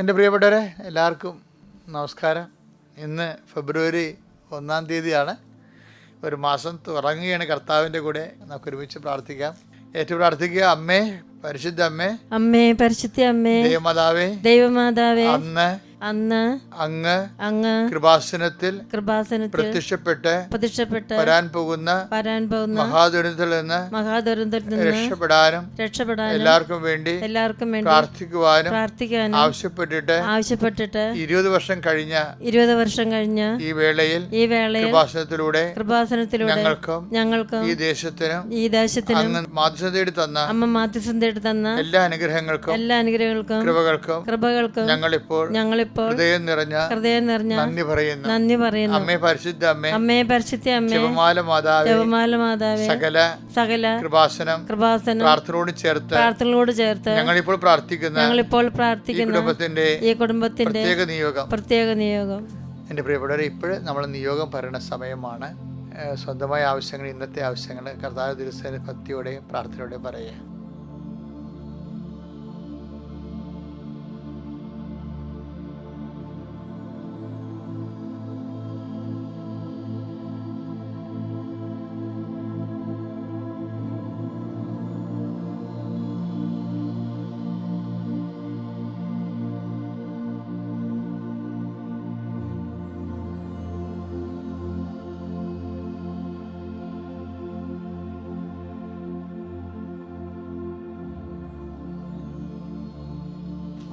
എന്റെ പ്രിയപ്പെട്ടവരെ എല്ലാവർക്കും നമസ്കാരം. ഇന്ന് ഫെബ്രുവരി ഒന്നാം തീയതിയാണ്. ഒരു മാസം തുടങ്ങുകയാണ് കർത്താവിന്റെ കൂടെ നമുക്ക് ഒരുമിച്ച് പ്രാർത്ഥിക്കാം. ഏറ്റവും പ്രാർത്ഥിക്കുക അമ്മേ പരിശുദ്ധ അമ്മേ. അമ്മേ പരിശുദ്ധ അമ്മേ. ദൈവമാതാവേ ദൈവമാതാവേ. അന്ന് അന്ന് അങ്ങ് അങ്ങ് കൃപാസനത്തിൽ കൃപാസനത്തിൽ പ്രത്യക്ഷപ്പെട്ട് പ്രത്യക്ഷപ്പെട്ട് വരാൻ പോകുന്ന വരാൻ പോകുന്ന മഹാദുരന്തത്തിൽ നിന്ന് മഹാദുരന്തത്തിൽ നിന്ന് രക്ഷപ്പെടാനും രക്ഷപ്പെടാനും എല്ലാവർക്കും വേണ്ടി എല്ലാവർക്കും വേണ്ടി പ്രാർത്ഥിക്കുവാനും പ്രാർത്ഥിക്കാനും ആവശ്യപ്പെട്ടിട്ട് ആവശ്യപ്പെട്ടിട്ട് ഇരുപത് വർഷം കഴിഞ്ഞ ഇരുപത് വർഷം കഴിഞ്ഞ ഈ വേളയിൽ ഈ വേളയിൽ കൃപാസനത്തിലൂടെ കൃപാസനത്തിലൂടെ ഞങ്ങൾക്കും ഞങ്ങൾക്കും ഈ ദേശത്തിനും ഈ ദേശത്തിനും അങ്ങ് മാധ്യസ്ഥ തേടി തന്ന അമ്മ മാധ്യസന്ധയുടെ തന്ന എല്ലാ അനുഗ്രഹങ്ങൾക്കും എല്ലാ അനുഗ്രഹങ്ങൾക്കും കൃപകൾക്കും കൃപകൾക്കും ഞങ്ങളിപ്പോൾ ഞങ്ങളിപ്പോൾ ഹൃദയം നിറഞ്ഞ ഹൃദയം നിറഞ്ഞ നന്ദി പറയുന്നു. നന്ദി പറയുന്നു. അമ്മേ പരിശുദ്ധ അമ്മേ അമ്മേ പരിശുദ്ധ അമ്മേ ശിവമാല മാതാവേ ജപമാല മാതാവേ സകല സകല കൃപാസനം കൃപാസനം പ്രാർത്ഥനയോട് ചേർത്ത് പ്രാർത്ഥനകളോട് ചേർത്ത് ഞങ്ങളിപ്പോൾ പ്രാർത്ഥിക്കുന്ന ഞങ്ങളിപ്പോൾ ഇപ്പോൾ പ്രാർത്ഥിക്കുന്ന കുടുംബത്തിന്റെ ഈ കുടുംബത്തിന്റെ പ്രത്യേക നിയോഗം. പ്രത്യേക നിയോഗം. എന്റെ പ്രിയപ്പെട്ടവരെ ഇപ്പോൾ നമ്മൾ നിയോഗം പറയുന്ന സമയമാണ്. സ്വന്തമായ ആവശ്യങ്ങൾ ഇന്നത്തെ ആവശ്യങ്ങൾ കർത്താവ് ദിവസേന ഭക്തിയോടെയും പ്രാർത്ഥനയോടെയും പറയുക.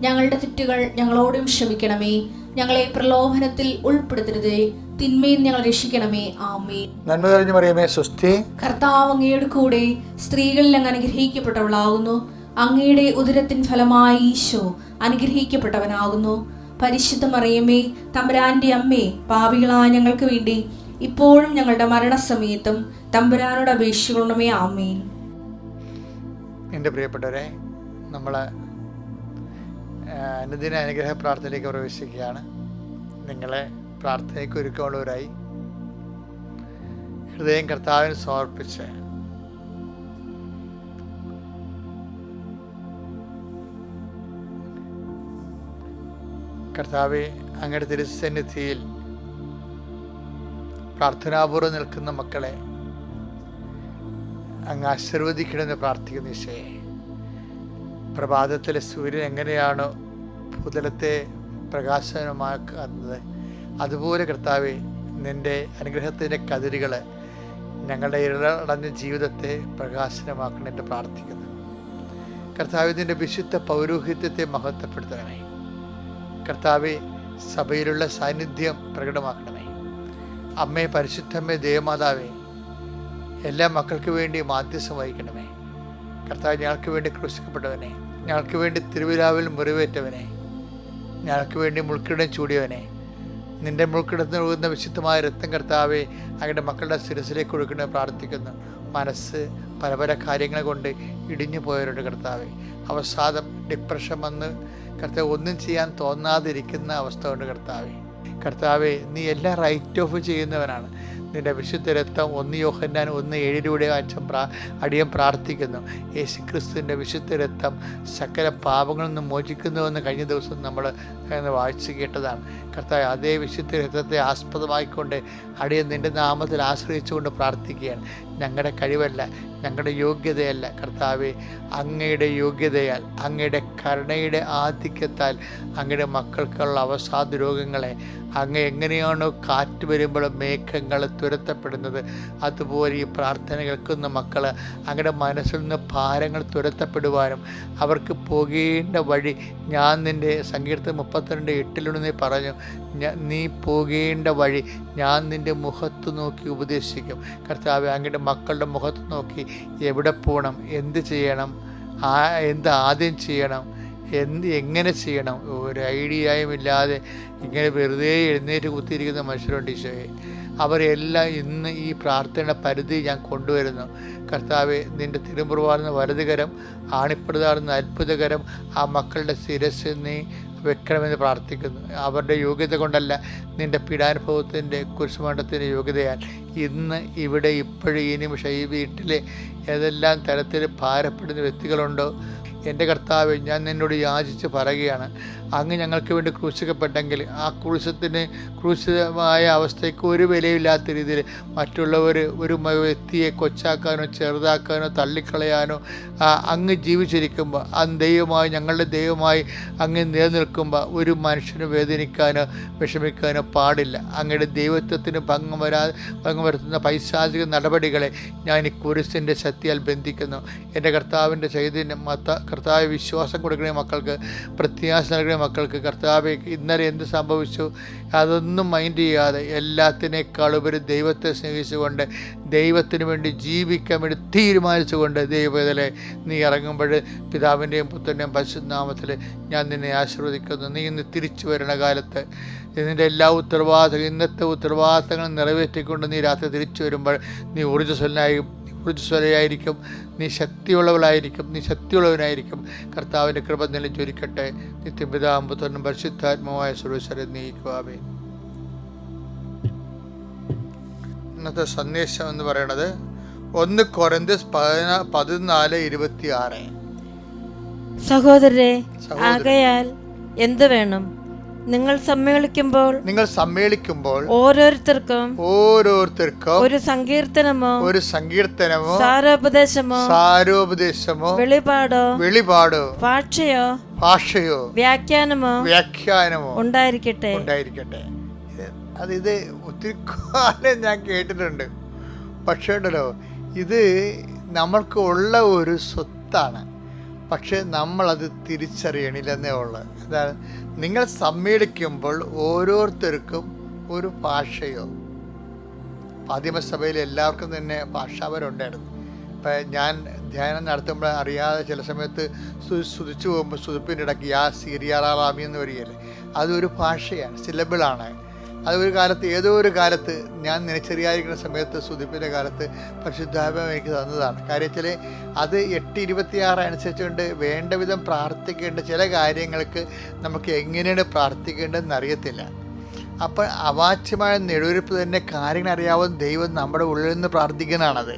ഞങ്ങളുടെ തെറ്റുകൾ ഞങ്ങളോടും ക്ഷമിക്കണമേ. ഞങ്ങളെ പ്രലോഭനത്തിൽ ഉൾപ്പെടുത്തരുതേ. തിന്മയിൽ ഞങ്ങൾ രക്ഷിക്കണമേ. ആമേ നന്മ തെളിഞ്ഞു പറയുമേ സുസ്ഥി കർത്താവ് അങ്ങയുടെ കൂടെ സ്ത്രീകളിൽ അങ്ങ് അനുഗ്രഹിക്കപ്പെട്ടവളാകുന്നു. അങ്ങയുടെ ഉദരത്തിൻ ഫലമായി ഈശോ അനുഗ്രഹിക്കപ്പെട്ടവനാകുന്നു. പരിശുദ്ധ മറിയമ്മേ തമ്പുരാന്റെ അമ്മേ പാപികളായ ഞങ്ങൾക്ക് വേണ്ടി ഇപ്പോഴും ഞങ്ങളുടെ മരണസമയത്തും തമ്പുരാനോട് അപേക്ഷിക്കണമേ ആമേൻ. എന്റെ പ്രിയപ്പെട്ടവരെ നമ്മൾ അനുദിന അനുഗ്രഹ പ്രാർത്ഥനയിലേക്ക് പ്രവേശിക്കുകയാണ്. നിങ്ങളെ പ്രാർത്ഥനയ്ക്ക് ഒരുക്കമുള്ളവരായി ഹൃദയം കർത്താവിന് സമർപ്പിച്ച്. കർത്താവെ അങ്ങയുടെ തിരുസന്നിധിയിൽ പ്രാർത്ഥനാപൂർവം നിൽക്കുന്ന മക്കളെ അങ്ങ് ആശീർവദിക്കണമെന്ന് പ്രാർത്ഥിക്കുന്ന ഈശോയെ. പ്രഭാതത്തിലെ സൂര്യൻ എങ്ങനെയാണ് ഭൂതലത്തെ പ്രകാശനമാക്കുന്നത്. അതുപോലെ കർത്താവെ നിന്റെ അനുഗ്രഹത്തിന്റെ കതിരുകൾ ഞങ്ങളുടെ ഇരടഞ്ഞ ജീവിതത്തെ പ്രകാശനമാക്കണമെന്ന് പ്രാർത്ഥിക്കുന്നു. കർത്താവ് നിന്റെ വിശുദ്ധ പൗരോഹിത്യത്തെ മഹത്വപ്പെടുത്തണമേ. കർത്താവെ സഭയിലുള്ള സാന്നിധ്യം പ്രകടമാക്കണമേ. അമ്മേ പരിശുദ്ധമ്മേ ദേവമാതാവേ എല്ലാ മക്കൾക്ക് വേണ്ടി മാധ്യസ്ഥം വഹിക്കണമേ. കർത്താവ് ഞങ്ങൾക്ക് വേണ്ടി ക്രൂശിക്കപ്പെട്ടവനെ ഞങ്ങൾക്ക് വേണ്ടി തിരുവിലാവിൽ മുറിവേറ്റവനെ ഞങ്ങൾക്ക് വേണ്ടി മുൾക്കിടം ചൂടിയവനെ നിന്റെ മുൾക്കിടത്തിന് ഒഴുകുന്ന വിശുദ്ധമായ രക്തം കർത്താവെ അങ്ങയുടെ മക്കളുടെ ശിരസിലേക്ക് ഒഴുക്കണമെന്ന് പ്രാർത്ഥിക്കുന്നു. മനസ്സ് പല പല കാര്യങ്ങൾ കൊണ്ട് ഇടിഞ്ഞു പോയവരുണ്ട് കർത്താവെ. അവസാദം ഡിപ്രഷൻ വന്ന് കർത്താവ് ഒന്നും ചെയ്യാൻ തോന്നാതിരിക്കുന്ന അവസ്ഥ കൊണ്ട് കർത്താവെ. കർത്താവെ നീ എല്ലാം റൈറ്റ് ഓഫ് ചെയ്യുന്നവനാണ്. നിന്റെ വിശുദ്ധ രക്തം ഒന്ന് യോഹന്നാൻ ഒന്ന് ഏഴിലൂടെ അച്ഛൻ പ്രാ അടിയൻ പ്രാർത്ഥിക്കുന്നു. യേശു ക്രിസ്തുവിന്റെ വിശുദ്ധ രക്തം സകല പാപങ്ങളിൽ നിന്ന് മോചിക്കുന്നുവെന്ന് കഴിഞ്ഞ ദിവസം നമ്മൾ വായിച്ചു കേട്ടതാണ്. കർത്താവ് അതേ വിശുദ്ധ രക്തത്തെ ആസ്പദമായിക്കൊണ്ട് അടിയൻ നിന്റെ നാമത്തിൽ ആശ്രയിച്ചുകൊണ്ട് പ്രാർത്ഥിക്കുകയാണ്. ഞങ്ങളുടെ കഴിവല്ല ഞങ്ങളുടെ യോഗ്യതയല്ല. കർത്താവെ അങ്ങയുടെ യോഗ്യതയാൽ അങ്ങയുടെ കരുണയുടെ ആധിക്യത്താൽ അങ്ങയുടെ മക്കൾക്കുള്ള അവസാദ രോഗങ്ങളെ അങ്ങ് എങ്ങനെയാണോ കാറ്റ് വരുമ്പോൾ മേഘങ്ങൾ തുരത്തപ്പെടുന്നത് അതുപോലെ ഈ പ്രാർത്ഥന കേൾക്കുന്ന മക്കൾ അങ്ങയുടെ മനസ്സിൽ നിന്ന് ഭാരങ്ങൾ തുരത്തപ്പെടുവാനും അവർക്ക് പോകേണ്ട വഴി ഞാൻ നിന്റെ സങ്കീർത്തനം മുപ്പത്തിരണ്ട് എട്ടിലൂടെ നീ പറഞ്ഞു നീ പോകേണ്ട വഴി ഞാൻ നിന്റെ മുഖത്ത് നോക്കി ഉപദേശിക്കും. കർത്താവ് അങ്ങയുടെ മക്കളുടെ മുഖത്ത് നോക്കി എവിടെ പോകണം എന്ത് ചെയ്യണം ആ എന്ത് ആദ്യം ചെയ്യണം എന്ത് എങ്ങനെ ചെയ്യണം? ഒരു ഐഡിയയും ഇല്ലാതെ ഇങ്ങനെ വെറുതെ എഴുന്നേറ്റ് കുത്തിയിരിക്കുന്ന മനുഷ്യരുണ്ട് ഈശോയെ. അവരെല്ലാം ഇന്ന് ഈ പ്രാർത്ഥനയുടെ പരിധി ഞാൻ കൊണ്ടുവരുന്നു. കർത്താവെ നിന്റെ തിരുമുറുവാർന്ന വലതുകരം ആണിപ്പെടുതാർന്ന അത്ഭുതകരം ആ മക്കളുടെ ശിരസ് നീ വെക്കണമെന്ന് പ്രാർത്ഥിക്കുന്നു. അവരുടെ യോഗ്യത കൊണ്ടല്ല നിന്റെ പീഡാനുഭവത്തിന്റെ കുരിശുമണ്ഡത്തിന്റെ യോഗ്യതയാൽ ഇന്ന് ഇവിടെ ഇപ്പോഴും ഈ നിമിഷം ഈ വീട്ടിലെ ഏതെല്ലാം തരത്തിൽ ഭാരപ്പെടുന്ന വ്യക്തികളുണ്ടോ? എന്റെ കർത്താവ് ഞാൻ നിന്നോട് യാചിച്ച് പറയുകയാണ്. അങ്ങ് ഞങ്ങൾക്ക് വേണ്ടി ക്രൂശിക്കപ്പെട്ടെങ്കിൽ ആ ക്രൂശത്തിന് ക്രൂശമായ അവസ്ഥയ്ക്ക് ഒരു വിലയില്ലാത്ത രീതിയിൽ മറ്റുള്ളവർ ഒരു വ്യക്തിയെ കൊച്ചാക്കാനോ ചെറുതാക്കാനോ തള്ളിക്കളയാനോ അങ്ങ് ജീവിച്ചിരിക്കുമ്പോൾ ആ ദൈവമായി ഞങ്ങളുടെ ദൈവമായി അങ്ങ് നിലനിൽക്കുമ്പോൾ ഒരു മനുഷ്യന് വേദനിക്കാനോ വിഷമിക്കാനോ പാടില്ല. അങ്ങയുടെ ദൈവത്വത്തിന് ഭംഗം വരാ ഭംഗം വരുത്തുന്ന പൈശാചിക നടപടികളെ ഞാൻ ഈ കുരിശിന്റെ ശക്തിയാൽ ബന്ധിക്കുന്നു. എന്റെ കർത്താവിന്റെ ചൈതന്യം മത്ത കർത്താവ് വിശ്വാസം കൊടുക്കണേ മക്കൾക്ക് പ്രത്യാശ നൽകണേ മക്കൾക്ക് കർത്താവ് ഇന്നലെ എന്ത് സംഭവിച്ചു? അതൊന്നും മൈൻഡ് ചെയ്യാതെ എല്ലാത്തിനേക്കാൾ ഉപരി ദൈവത്തെ സ്നേഹിച്ചുകൊണ്ട് ദൈവത്തിന് വേണ്ടി ജീവിക്കാൻ വേണ്ടി തീരുമാനിച്ചുകൊണ്ട് ദൈവത്തിലെ നീ ഇറങ്ങുമ്പോൾ പിതാവിന്റെയും പുത്രന്റെയും പശുനാമത്തിൽ ഞാൻ നിന്നെ ആശീർവദിക്കുന്നു. നീ ഇന്ന് തിരിച്ചു വരണ കാലത്ത് ഇതിന്റെ എല്ലാ ഉത്തരവാദിത്തങ്ങളും ഇന്നത്തെ ഉത്തരവാദിത്തങ്ങളും നിറവേറ്റിക്കൊണ്ട് നീ രാത്രി തിരിച്ചു വരുമ്പോൾ നീ ഊർജസ്വലനായി ഊർജസ്വലയായിരിക്കും നീ ശക്തിയുള്ളവളായിരിക്കും. നീ ശക്തിയുള്ളവനായിരിക്കും. കർത്താവിന്റെ കൃപ നിലച്ചൊരിക്കട്ടെ നിത്യപിതാമ്പുത്രനും പരിശുദ്ധാത്മാവായ സുരേശ്വരെ നീക്കുവാമേ ഇന്നത്തെ സന്ദേശം എന്ന് പറയുന്നത് ഒന്ന് കൊരന്തസ് പതിനാ പതിനാല് ഇരുപത്തി ആറ് സഹോദരരെ സഹോദരരെ. ആകയാൽ എന്ത് വേണം? നിങ്ങൾ സമ്മേളിക്കുമ്പോൾ നിങ്ങൾ സമ്മേളിക്കുമ്പോൾ ഓരോരുത്തർക്കും ഓരോരുത്തർക്കും ഒരു സങ്കീർത്തനമോ ഒരു സങ്കീർത്തനമോ സാരോപദേശമോ സാരോപദേശമോ വെളിപാടോ വെളിപാടോ ഭാഷയോ ഭാഷയോ വ്യാഖ്യാനമോ വ്യാഖ്യാനമോ ഉണ്ടായിരിക്കട്ടെ. ഉണ്ടായിരിക്കട്ടെ. ഇത് അത് ഇത് ഒത്തിരി കാലം ഞാൻ കേട്ടിട്ടുണ്ട്. പക്ഷേ ഉണ്ടല്ലോ ഇത് നമ്മൾക്ക് ഉള്ള ഒരു സ്വത്താണ്. പക്ഷെ നമ്മളത് തിരിച്ചറിയണില്ലെന്നേ ഉള്ളു. അതാണ് നിങ്ങൾ സമ്മേളിക്കുമ്പോൾ ഓരോരുത്തർക്കും ഒരു ഭാഷയോ? ആദിമസഭയിൽ എല്ലാവർക്കും തന്നെ ഭാഷാപരമുണ്ടായിരുന്നു. ഇപ്പം ഞാൻ ധ്യാനം നടത്തുമ്പോൾ അറിയാതെ ചില സമയത്ത് സ്തു- സ്തുതിച്ചു പോകുമ്പോൾ സ്തുതിപ്പിന്റെ ഇടയ്ക്ക് യാ സീരിയാറാമി എന്ന് വരികയല്ലേ? അതൊരു ഭാഷയാണ് സിലബിളാണ്. അത് ഒരു കാലത്ത് ഏതോ ഒരു കാലത്ത് ഞാൻ നിനച്ചെറിയായിരിക്കുന്ന സമയത്ത് സുദീപിന്റെ കാലത്ത് പരിശുദ്ധാത്മാവ് എനിക്ക് തന്നതാണ്. കാര്യം വെച്ചാൽ അത് എട്ട് ഇരുപത്തിയാറ് അനുസരിച്ചുകൊണ്ട് വേണ്ട വിധം പ്രാർത്ഥിക്കേണ്ട ചില കാര്യങ്ങൾക്ക് നമുക്ക് എങ്ങനെയാണ് പ്രാർത്ഥിക്കേണ്ടതെന്ന് അറിയത്തില്ല. അപ്പോൾ അവാച്യമായ നെടുവരിപ്പ് തന്നെ കാര്യങ്ങൾ അറിയാവുന്ന ദൈവം നമ്മുടെ ഉള്ളിൽ നിന്ന് പ്രാർത്ഥിക്കുന്നതാണത്.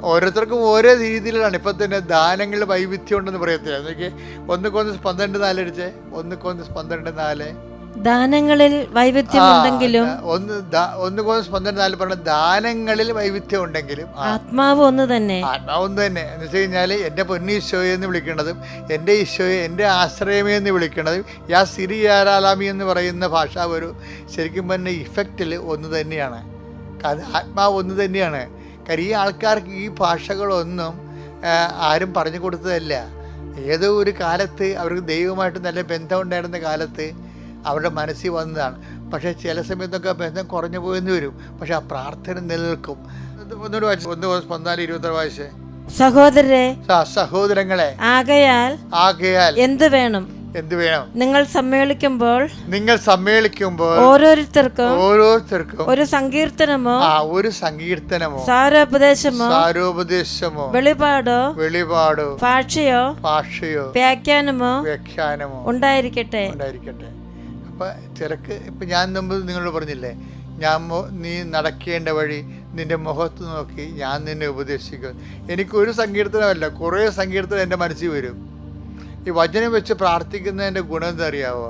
ഓരോരുത്തർക്കും ഓരോ രീതിയിലാണ്. ഇപ്പം തന്നെ ദാനങ്ങളിൽ വൈവിധ്യം ഉണ്ടെന്ന് പറയത്തില്ല. എന്നൊക്കെ ഒന്ന് കൊന്ന് പന്ത്രണ്ട് നാല് അടിച്ചേ ഒന്ന് കൊന്ന് പന്ത്രണ്ട് നാല്. ദാനങ്ങളിൽ വൈവിധ്യമുണ്ടെങ്കിലും ഒന്ന് ഒന്ന് കൊന്ന് പന്ത്രണ്ട് നാല് പറഞ്ഞ ദാനങ്ങളിൽ വൈവിധ്യം ഉണ്ടെങ്കിലും ആത്മാവ് ഒന്ന് തന്നെ. ആത്മാവ് ഒന്ന് തന്നെ. എന്ന് വെച്ച് കഴിഞ്ഞാൽ എന്റെ പൊന്നീശോയെ എന്ന് വിളിക്കേണ്ടതും എന്റെ ഈശോയെ എന്റെ ആശ്രയമേ എന്ന് വിളിക്കേണ്ടതും യാ സിരി യാരാലാമി എന്ന് പറയുന്ന ഭാഷ ഒരു ശരിക്കും പറഞ്ഞ ഇഫക്റ്റിൽ ഒന്ന് തന്നെയാണ്. അത് ആത്മാവ് ഒന്ന് തന്നെയാണ്. കാര്യം ഈ ആൾക്കാർക്ക് ഈ ഭാഷകളൊന്നും ആരും പറഞ്ഞു കൊടുത്തതല്ല. ഏതോ ഒരു കാലത്ത് അവർക്ക് ദൈവമായിട്ട് നല്ല ബന്ധമുണ്ടായിരുന്ന കാലത്ത് അവരുടെ മനസ്സിൽ വന്നതാണ്. പക്ഷേ ചില സമയത്തൊക്കെ ബന്ധം കുറഞ്ഞു പോയെന്ന് വരും. പക്ഷെ ആ പ്രാർത്ഥന നിലനിൽക്കും. വായിച്ച് ഒന്ന് പതിനാല് ഇരുപത്തി വയസ്സ് സഹോദരരെ സഹോദരങ്ങളെ. ആകയാൽ ആകയാൽ എന്ത് വേണം? എന്ത് വേണം? നിങ്ങൾ സമ്മേളിക്കുമ്പോൾ നിങ്ങൾ സമ്മേളിക്കുമ്പോൾ ഓരോരുത്തർക്കും ഓരോരുത്തർക്കും ഒരു സങ്കീർത്തനമോ ആ ഒരു സങ്കീർത്തനമോ സാരോപദേശമോ സാരോപദേശമോ വെളിപാടോ വെളിപാടോ ഭാഷയോ ഭാഷയോ വ്യാഖ്യാനമോ വ്യാഖ്യാനമോ ഉണ്ടായിരിക്കട്ടെ? ഉണ്ടായിരിക്കട്ടെ. ഇപ്പം ചിലക്ക് ഇപ്പം ഞാൻ മുമ്പ് നിങ്ങളോട് പറഞ്ഞില്ലേ ഞാൻ നീ നടക്കേണ്ട വഴി നിന്റെ മുഖത്ത് നോക്കി ഞാൻ നിന്നെ ഉപദേശിക്കും. എനിക്കൊരു സങ്കീർത്തനമല്ല കുറേ സങ്കീർത്തനം എന്റെ മനസ്സിൽ വരും. ഈ വചനം വെച്ച് പ്രാർത്ഥിക്കുന്നതിന്റെ ഗുണം എന്താ അറിയാവോ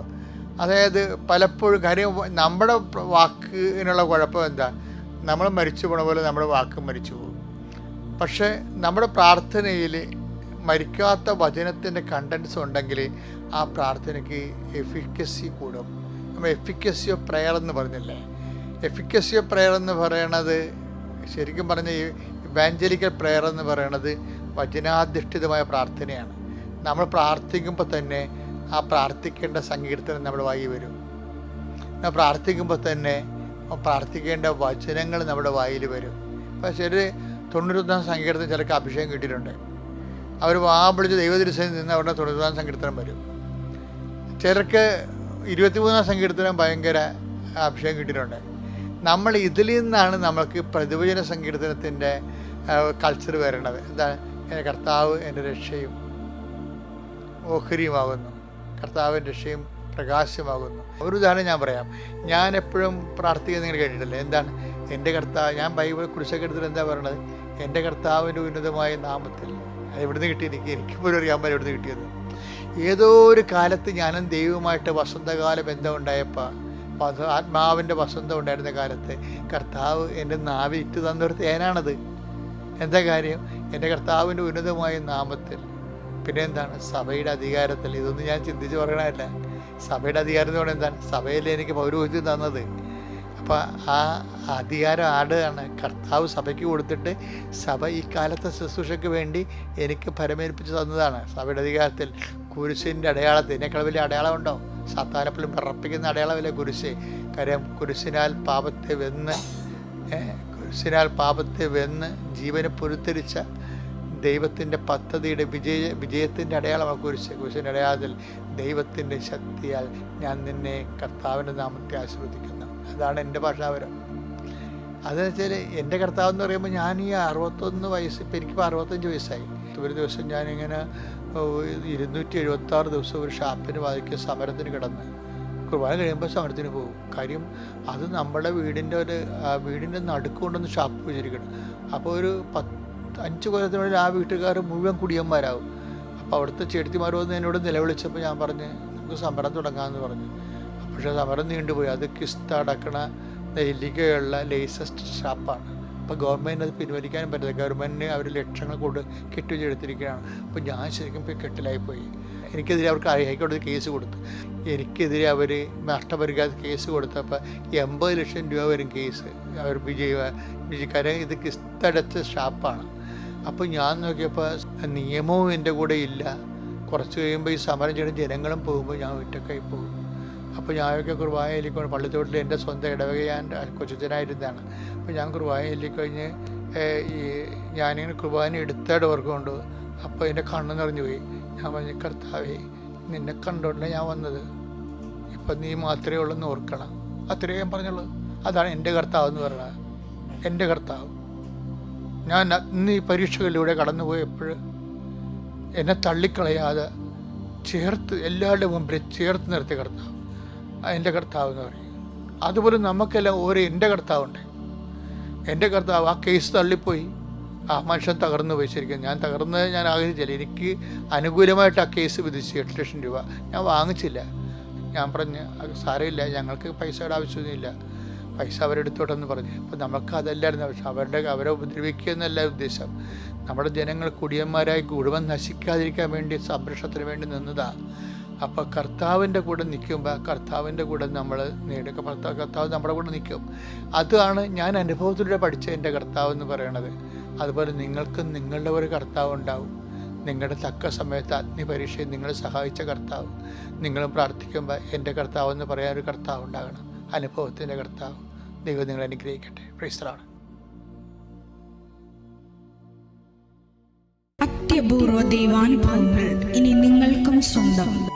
അതായത് പലപ്പോഴും കാര്യം നമ്മുടെ വാക്കിനുള്ള കുഴപ്പം എന്താ? നമ്മൾ മരിച്ചു പോണ പോലെ നമ്മുടെ വാക്ക് മരിച്ചു പോകും. പക്ഷേ നമ്മുടെ പ്രാർത്ഥനയിൽ മരിക്കാത്ത വചനത്തിന്റെ കണ്ടൻസ് ഉണ്ടെങ്കിൽ ആ പ്രാർത്ഥനയ്ക്ക് എഫിക്കസി കൂടും. നമ്മൾ എഫിക്കസി ഓഫ് പ്രയർ എന്ന് പറഞ്ഞില്ലേ? എഫിക്കസി ഓഫ് പ്രയർ എന്ന് പറയണത് ശരിക്കും പറഞ്ഞ ഇവാഞ്ചലിക്കൽ പ്രയർ എന്ന് പറയണത് വചനാധിഷ്ഠിതമായ പ്രാർത്ഥനയാണ്. നമ്മൾ പ്രാർത്ഥിക്കുമ്പോൾ തന്നെ ആ പ്രാർത്ഥിക്കേണ്ട സങ്കീർത്തനം നമ്മൾ വായി വരും. നമ്മൾ പ്രാർത്ഥിക്കുമ്പോൾ തന്നെ പ്രാർത്ഥിക്കേണ്ട വചനങ്ങൾ നമ്മുടെ വായിൽ വരും. അപ്പോൾ ശരി തൊണ്ണൂറ്റൊന്നാം സങ്കീർത്തനം ചിലർക്ക് അഭിഷേകം കിട്ടിയിട്ടുണ്ട്. അവർ വാ പിടിച്ച് ദൈവതിരുസേന നിന്ന് അവരുടെ തുടരുവാൻ സങ്കീർത്തനം വരും. ചിലർക്ക് ഇരുപത്തിമൂന്നാം സങ്കീർത്തനം ഭയങ്കര അഭിഷേകം കിട്ടിയിട്ടുണ്ട്. നമ്മൾ ഇതിൽ നിന്നാണ് നമുക്ക് പ്രതിവചന സങ്കീർത്തനത്തിന്റെ കൾച്ചർ വരേണ്ടത്. എന്താ എന്റെ കർത്താവ് എന്റെ രക്ഷയും ഓഹരിയുമാകുന്നു. കർത്താവിന്റെ രക്ഷയും പ്രകാശമാകുന്നു. ഒരു ഉദാഹരണം ഞാൻ പറയാം. ഞാൻ എപ്പോഴും പ്രാർത്ഥിക്കുന്നത് നിങ്ങൾ കേട്ടിട്ടില്ലേ? എന്താണ്? എന്റെ കർത്താവ് ഞാൻ ബൈബിൾ കുരിശൊക്കെ എടുത്തിട്ട് എന്താ പറയണത്? എന്റെ കർത്താവിന്റെ ഉന്നതമായ നാമത്തിൽ. എവിടുന്ന് കിട്ടി. എനിക്ക് എനിക്ക് പോലും അറിയാൻ പറ്റും എവിടുന്ന് കിട്ടിയത് ഏതോ ഒരു കാലത്ത് ഞാനും ദൈവമായിട്ട് വസന്തകാല ബന്ധം ഉണ്ടായപ്പോൾ വസ ആത്മാവിന്റെ വസന്തം ഉണ്ടായിരുന്ന കാലത്ത് കർത്താവ് എന്റെ നാവി ഇട്ട് തന്നൊരു തേനാണത്. എന്താ കാര്യം? എന്റെ കർത്താവിന്റെ ഉന്നതമായ നാമത്തിൽ. പിന്നെ എന്താണ്? സഭയുടെ അധികാരത്തിൽ. ഇതൊന്നും ഞാൻ ചിന്തിച്ച് പറയണമല്ല സഭയുടെ അധികാരം എന്ന് എന്താണ്? സഭയിൽ എനിക്ക് പൗരോഹിത്യം തന്നത്. അപ്പോൾ ആ അധികാരം ആടുകയാണ്. കർത്താവ് സഭയ്ക്ക് കൊടുത്തിട്ട് സഭ ഈ കാലത്തെ ശുശ്രൂഷയ്ക്ക് വേണ്ടി എനിക്ക് പരമേൽപ്പിച്ച് തന്നതാണ്. സഭയുടെ അധികാരത്തിൽ കുരിശിന്റെ അടയാളത്തിൽ ഇതിനേക്കാൾ വലിയ അടയാളമുണ്ടോ? സാത്താനപ്പിലും വിറപ്പിക്കുന്ന അടയാളമല്ലേ കുരിശ്? കാര്യം കുരിശിനാൽ പാപത്തെ വെന്ന് കുരിശിനാൽ പാപത്തെ വെന്ന് ജീവനെ പൊരുത്തിരിച്ച ദൈവത്തിന്റെ പദ്ധതിയുടെ വിജയ വിജയത്തിന്റെ അടയാളമാണ് കുരിശ്. കുരിശിന്റെ അടയാളത്തിൽ ദൈവത്തിന്റെ ശക്തിയാൽ ഞാൻ നിന്നെ കർത്താവിന്റെ നാമത്തെ ആസ്വദിക്കുന്നു അതാണ് എന്റെ ഭാഷാപരം. അതെന്ന് വെച്ചാൽ എന്റെ കർത്താവ് എന്ന് പറയുമ്പോൾ ഞാൻ ഈ അറുപത്തൊന്ന് വയസ്സ് ഇപ്പം എനിക്കിപ്പോൾ അറുപത്തഞ്ച് വയസ്സായി. ഒരു ദിവസം ഞാനിങ്ങനെ ഇരുന്നൂറ്റി എഴുപത്തി ആറ് ദിവസം ഒരു ഷാപ്പിന് വാതിക്ക് സമരത്തിന് കിടന്ന്. കുർബാന കഴിയുമ്പോൾ സമരത്തിന് പോകും. കാര്യം അത് നമ്മുടെ വീടിന്റെ ഒരു വീടിന്റെ നടുക്ക് കൊണ്ടൊന്ന് ഷാപ്പ് വെച്ചിരിക്കണം. അപ്പോൾ ഒരു പത്ത് അഞ്ച് കൊല്ലത്തിനുള്ളിൽ ആ വീട്ടുകാർ മുഴുവൻ കുടിയന്മാരാകും. അപ്പോൾ അവിടുത്തെ ചെടുത്തിമാർ വന്ന് എന്നോട് നിലവിളിച്ചപ്പോൾ ഞാൻ പറഞ്ഞ് നമുക്ക് സമരം തുടങ്ങാമെന്ന് പറഞ്ഞു. പക്ഷേ സമരം നീണ്ടുപോയി. അത് കിസ്ത അടക്കണ നെല്ലികയുള്ള ലേസസ്റ്റ് ഷാപ്പാണ്. അപ്പോൾ ഗവൺമെന്റ് അത് പിൻവലിക്കാനും പറ്റില്ല. ഗവൺമെന്റിന് അവർ ലക്ഷങ്ങൾ കൊണ്ട് കെട്ടിവെച്ചെടുത്തിരിക്കുകയാണ്. അപ്പോൾ ഞാൻ ശരിക്കും ഇപ്പോൾ കെട്ടിലായിപ്പോയി. എനിക്കെതിരെ അവർക്ക് ഹൈക്കോടതി കേസ് കൊടുത്തു. എനിക്കെതിരെ അവർ നഷ്ടപരിഹാര കേസ് കൊടുത്തപ്പോൾ എൺപത് ലക്ഷം രൂപ വരും കേസ് അവർ വിജയ വിജയക്കാരെ. ഇത് കിസ്തടച്ച ഷാപ്പാണ്. അപ്പോൾ ഞാൻ നോക്കിയപ്പോൾ നിയമവും എന്റെ കൂടെ ഇല്ല. കുറച്ച് കഴിയുമ്പോൾ ഈ സമരം ചെയ്യുന്ന ജനങ്ങളും പോകുമ്പോൾ ഞാൻ ഒറ്റക്കായി പോകും. അപ്പോൾ ഞാനൊക്കെ കുർബാനയിലേക്ക് പള്ളിത്തോട്ടിൽ എന്റെ സ്വന്തം ഇടവക ഞാൻ കൊച്ചുച്ചനായിരുന്നതാണ് അപ്പോൾ ഞാൻ കുർബാനയിലേക്ക് കഴിഞ്ഞ് ഈ ഞാനിങ്ങനെ കുർബാന എടുത്തായിട്ട് ഓർക്കുകൊണ്ട് അപ്പോൾ എന്റെ കണ്ണ് നിറഞ്ഞു പോയി. ഞാൻ പറഞ്ഞു കർത്താവേ നിന്നെ കണ്ടോണ്ടേ ഞാൻ വന്നത്? ഇപ്പം നീ മാത്രമേ ഉള്ളൂ എന്ന് ഓർക്കണം. അത്രയേ ഞാൻ പറഞ്ഞുള്ളൂ. അതാണ് എന്റെ കർത്താവ് എന്ന് പറയുന്നത് എന്റെ കർത്താവ്. ഞാൻ ഇന്ന് ഈ പരീക്ഷകളിലൂടെ കടന്നുപോയപ്പോൾ എന്നെ തള്ളിക്കളയാതെ ചേർത്ത് എല്ലാവരുടെ മുമ്പിൽ ചേർത്ത് നിർത്തി കർത്താവ്. എന്റെ കർത്താവ് എന്ന് പറയും. അതുപോലെ നമുക്കെല്ലാം ഓരോ എന്റെ കർത്താവുണ്ട്. എന്റെ കർത്താവ് ആ കേസ് തള്ളിപ്പോയി. ആ മനുഷ്യൻ തകർന്നു പോയി ഞാൻ തകർന്ന് ഞാൻ ആഗ്രഹിച്ചില്ല. എനിക്ക് അനുകൂലമായിട്ട് ആ കേസ് വിധിച്ചു എട്ട് ലക്ഷം രൂപ. ഞാൻ വാങ്ങിച്ചില്ല. ഞാൻ പറഞ്ഞ് സാരമില്ല. ഞങ്ങൾക്ക് പൈസയുടെ ആവശ്യമൊന്നുമില്ല. പൈസ അവരെടുത്തോട്ടെന്ന് പറഞ്ഞു. അപ്പോൾ നമുക്ക് അതല്ലായിരുന്നു ആവശ്യം അവരുടെ അവരെ ഉപദ്രവിക്കുക എന്നല്ല ഉദ്ദേശം. നമ്മുടെ ജനങ്ങൾ കുടിയന്മാരായി കുടുംബം നശിക്കാതിരിക്കാൻ വേണ്ടി സംരക്ഷണത്തിന് വേണ്ടി നിന്നതാ. അപ്പോൾ കർത്താവിന്റെ കൂടെ നിൽക്കുമ്പോൾ കർത്താവിന്റെ കൂടെ നമ്മൾ നേടുക കർത്താവ് കർത്താവ് നമ്മുടെ കൂടെ നിൽക്കും. അതാണ് ഞാൻ അനുഭവത്തിലൂടെ പഠിച്ച എന്റെ കർത്താവ് എന്ന് പറയണത്. അതുപോലെ നിങ്ങൾക്കും നിങ്ങളുടെ ഒരു കർത്താവ് ഉണ്ടാവും. നിങ്ങളുടെ തക്ക സമയത്ത് അഗ്നി പരീക്ഷയിൽ നിങ്ങളെ സഹായിച്ച കർത്താവ്. നിങ്ങളും പ്രാർത്ഥിക്കുമ്പോൾ എന്റെ കർത്താവ് എന്ന് പറയാൻ ഒരു കർത്താവ് ഉണ്ടാകണം. അനുഭവത്തിന്റെ കർത്താവ്. ദൈവം നിങ്ങളെ അനുഗ്രഹിക്കട്ടെ. പ്രൈസ്തലാണ് അത്യപൂർവ ദൈവാനുഭവങ്ങൾ ഇനി നിങ്ങൾക്കും സ്വന്തം.